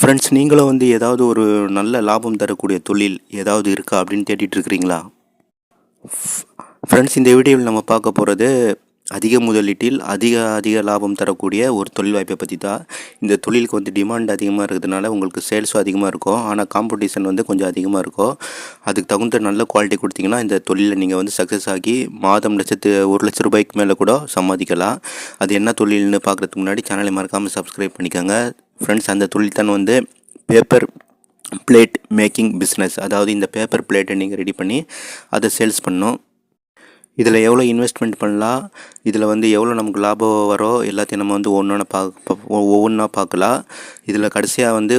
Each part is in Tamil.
ஃப்ரெண்ட்ஸ் நீங்களும் வந்து ஏதாவது ஒரு நல்ல லாபம் தரக்கூடிய தொழில் ஏதாவது இருக்கா அப்படின்னு தேடிட்டு இருக்கிறீங்களா ஃப்ரெண்ட்ஸ் இந்த வீடியோவில் நம்ம பார்க்க போகிறது அதிக முதலீட்டில் அதிக அதிக லாபம் தரக்கூடிய ஒரு தொழில் வாய்ப்பை பற்றி தான். இந்த தொழிலுக்கு வந்து டிமாண்ட் அதிகமாக இருக்கிறதுனால உங்களுக்கு சேல்ஸும் அதிகமாக இருக்கும். ஆனால் காம்படிஷன் வந்து கொஞ்சம் அதிகமாக இருக்கும். அதுக்கு தகுந்த நல்ல குவாலிட்டி கொடுத்தீங்கன்னா இந்த தொழிலில் நீங்கள் வந்து சக்ஸஸ் ஆகி மாதம் லட்சத்து ஒரு லட்ச ரூபாய்க்கு மேலே கூட சம்பாதிக்கலாம். அது என்ன தொழில்னு பார்க்குறதுக்கு முன்னாடி சேனலை மறக்காமல் சப்ஸ்கிரைப் பண்ணிக்கோங்க. ஃப்ரெண்ட்ஸ் அந்த தொழில்தான் வந்து பேப்பர் பிளேட் மேக்கிங் பிஸ்னஸ் அதாவது இந்த பேப்பர் பிளேட்டை நீங்கள் ரெடி பண்ணி அதை சேல்ஸ் பண்ணும் இதில் எவ்வளோ இன்வெஸ்ட்மெண்ட் பண்ணலாம்? இதில் வந்து எவ்வளோ நமக்கு லாபம் வரோ எல்லாத்தையும் நம்ம வந்து ஒன்று பார்க்க ஒவ்வொன்றா பார்க்கலாம். இதில் கடைசியாக வந்து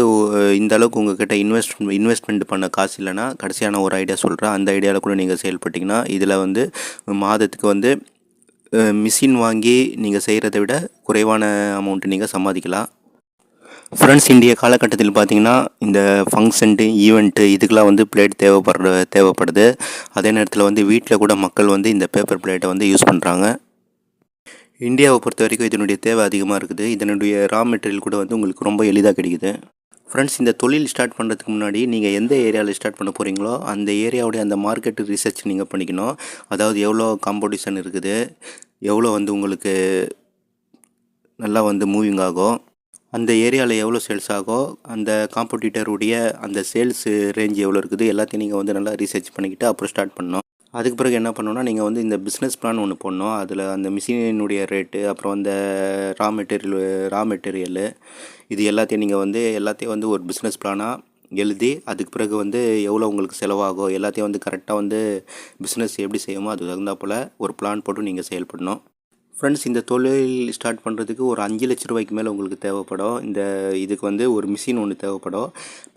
இந்த அளவுக்கு உங்ககிட்ட இன்வெஸ்ட் இன்வெஸ்ட்மெண்ட் பண்ண காசு இல்லைன்னா கடைசியான ஒரு ஐடியா சொல்கிறேன் அந்த ஐடியாவில் கூட நீங்கள் செயல்பட்டிங்கன்னா இதில் வந்து மாதத்துக்கு வந்து மிஷின் வாங்கி நீங்கள் செய்கிறத விட குறைவான அமௌண்ட்டு நீங்கள் சம்பாதிக்கலாம். ஃப்ரெண்ட்ஸ் இந்திய காலகட்டத்தில் பார்த்தீங்கன்னா இந்த ஃபங்க்ஷன்ட்டு ஈவெண்ட்டு இதுக்கெலாம் வந்து பிளேட் தேவைப்படுற தேவைப்படுது. அதே நேரத்தில் வந்து வீட்டில் கூட மக்கள் வந்து இந்த பேப்பர் பிளேட்டை வந்து யூஸ் பண்ணுறாங்க இந்தியாவை பொறுத்த வரைக்கும் இதனுடைய தேவை அதிகமாக இருக்குது. இதனுடைய ரா மெட்டீரியல் கூட வந்து உங்களுக்கு ரொம்ப எளிதாக கிடைக்குது. ஃப்ரெண்ட்ஸ் இந்த தொழில் ஸ்டார்ட் பண்ணுறதுக்கு முன்னாடி நீங்கள் எந்த ஏரியாவில் ஸ்டார்ட் பண்ண போகிறீங்களோ அந்த ஏரியாவுடைய அந்த மார்க்கெட் ரிசர்ச் நீங்கள் பண்ணிக்கணும். அதாவது எவ்வளோ காம்படிஷன் இருக்குது எவ்வளோ வந்து உங்களுக்கு நல்லா வந்து மூவிங் ஆகும். அந்த ஏரியாவில் எவ்வளோ சேல்ஸ் ஆகும் அந்த காம்படிட்டருடைய அந்த சேல்ஸ் ரேஞ்ச் எவ்வளோ இருக்குது எல்லாத்தையும் நீங்கள் வந்து நல்லா ரீசர்ச் பண்ணிக்கிட்டு அப்புறம் ஸ்டார்ட் பண்ணணும். அதுக்கு பிறகு என்ன பண்ணணும்னா நீங்கள் வந்து இந்த பிஸ்னஸ் பிளான் ஒன்று போடணும். அதில் அந்த மிஷினுடைய ரேட்டு அப்புறம் அந்த ரா மெட்டீரியல் ரா மெட்டீரியலு இது எல்லாத்தையும் நீங்கள் வந்து எல்லாத்தையும் வந்து ஒரு பிஸ்னஸ் பிளானாக எழுதி அதுக்கு பிறகு வந்து எவ்வளோ உங்களுக்கு செலவாகும் எல்லாத்தையும் வந்து கரெக்டாக வந்து பிஸ்னஸ் எப்படி செய்யுமோ அது தகுந்தாப்போல் ஒரு பிளான் போட்டு நீங்கள் செயல்படணும். ஃப்ரெண்ட்ஸ் இந்த தொழில் ஸ்டார்ட் பண்ணுறதுக்கு ஒரு அஞ்சு லட்ச ரூபாய்க்கு மேலே உங்களுக்கு தேவைப்படும். இந்த இதுக்கு வந்து ஒரு மிஷின் ஒன்று தேவைப்படும்.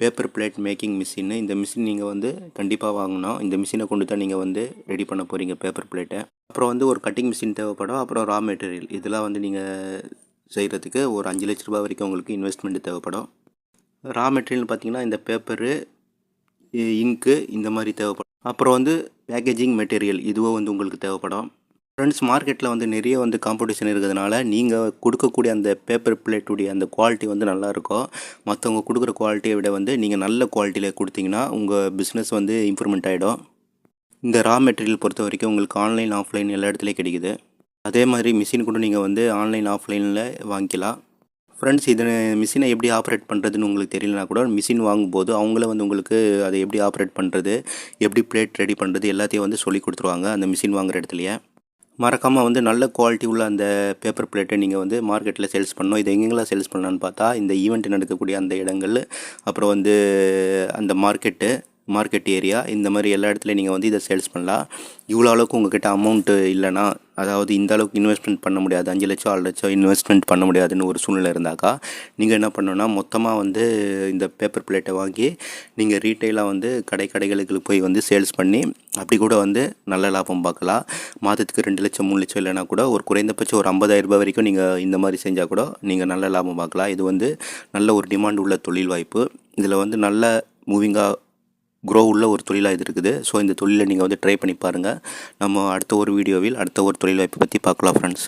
பேப்பர் பிளேட் மேக்கிங் மிஷின் இந்த மிஷின் நீங்கள் வந்து கண்டிப்பாக வாங்கணும். இந்த மிஷினை கொண்டு தான் நீங்கள் வந்து ரெடி பண்ண போகிறீங்க பேப்பர் பிளேட்டை அப்புறம் வந்து ஒரு கட்டிங் மிஷின் தேவைப்படும். அப்புறம் ரா மெட்டீரியல் இதெல்லாம் வந்து நீங்கள் செய்கிறதுக்கு ஒரு அஞ்சு லட்ச ரூபாய் வரைக்கும் உங்களுக்கு இன்வெஸ்ட்மெண்ட் தேவைப்படும். ரா மெட்டீரியல் பார்த்தீங்கன்னா இந்த பேப்பரு இங்கு இந்த மாதிரி தேவைப்படும். அப்புறம் வந்து பேக்கேஜிங் மெட்டீரியல் இதுவும் வந்து உங்களுக்கு தேவைப்படும். ஃப்ரெண்ட்ஸ் மார்க்கெட்டில் வந்து நிறைய வந்து காம்படிஷன் இருக்கிறதுனால நீங்கள் கொடுக்கக்கூடிய அந்த பேப்பர் பிளேட்டுடைய அந்த குவாலிட்டி வந்து நல்லாயிருக்கும் மற்றவங்க கொடுக்குற குவாலிட்டியை விட வந்து நீங்கள் நல்ல குவாலிட்டியில் கொடுத்தீங்கன்னா உங்கள் பிஸ்னஸ் வந்து இம்ப்ரூவ்மெண்ட் ஆகிடும் இந்த ரா மெட்டீரியல் பொறுத்த வரைக்கும் உங்களுக்கு ஆன்லைன் ஆஃப்லைன் எல்லா இடத்துலையும் கிடைக்குது. அதே மாதிரி மிஷின் கூட நீங்கள் வந்து ஆன்லைன் ஆஃப்லைனில் வாங்கிக்கலாம். ஃப்ரெண்ட்ஸ் இதை மிஷினை எப்படி ஆப்ரேட் பண்ணுறதுன்னு உங்களுக்கு தெரியலனா கூட மிஷின் வாங்கும்போது அவங்கள வந்து உங்களுக்கு அதை எப்படி ஆப்ரேட் பண்ணுறது எப்படி பிளேட் ரெடி பண்ணுறது எல்லாத்தையும் வந்து சொல்லி கொடுத்துருவாங்க அந்த மிஷின் வாங்குற இடத்துலையே. மறக்காமல் வந்து நல்ல குவாலிட்டி உள்ள அந்த பேப்பர் பிளேட்டை நீங்கள் வந்து மார்க்கெட்டில் சேல்ஸ் பண்ணணும். இது எங்கெங்கெல்லாம் சேல்ஸ் பண்ணலான்னு பார்த்தா இந்த ஈவெண்ட் நடக்கக்கூடிய அந்த இடங்கள் அப்புறம் வந்து அந்த மார்க்கெட்டு மார்க்கெட் ஏரியா இந்த மாதிரி எல்லா இடத்துலையும் நீங்கள் வந்து இதை சேல்ஸ் பண்ணலாம். இவ்வளோ அளவுக்கு உங்கள்கிட்ட அமௌண்ட்டு இல்லைன்னா அதாவது இந்த அளவுக்கு இன்வெஸ்ட்மெண்ட் பண்ண முடியாது. அஞ்சு லட்சம் ஆறு லட்சம் இன்வெஸ்ட்மெண்ட் பண்ண முடியாதுன்னு ஒரு சூழ்நிலை இருந்தாக்கா நீங்கள் என்ன பண்ணணும்னா மொத்தமாக வந்து இந்த பேப்பர் பிளேட்டை வாங்கி நீங்கள் ரீட்டெயிலாக வந்து கடை கடைகளுக்கு போய் வந்து சேல்ஸ் பண்ணி அப்படி கூட வந்து நல்ல லாபம் பார்க்கலாம். மாதத்துக்கு ரெண்டு லட்சம் மூணு லட்சம் இல்லைனா கூட ஒரு குறைந்தபட்சம் ஒரு ஐம்பதாயிரம் ரூபாய் வரைக்கும் நீங்கள் இந்த மாதிரி செஞ்சால் கூட நீங்கள் நல்ல லாபம் பார்க்கலாம். இது வந்து நல்ல ஒரு டிமாண்ட் உள்ள தொழில் வாய்ப்பு. இதில் வந்து நல்ல மூவிங்காக க்ரோ உள்ள ஒரு தொழிலாக இது இருக்குது. ஸோ இந்த தொழிலை நீங்கள் வந்து ட்ரை பண்ணி பாருங்கள் நம்ம அடுத்த ஒரு வீடியோவில் அடுத்த ஒரு தொழில் வாய்ப்பை பற்றி பார்க்கலாம் ஃப்ரெண்ட்ஸ்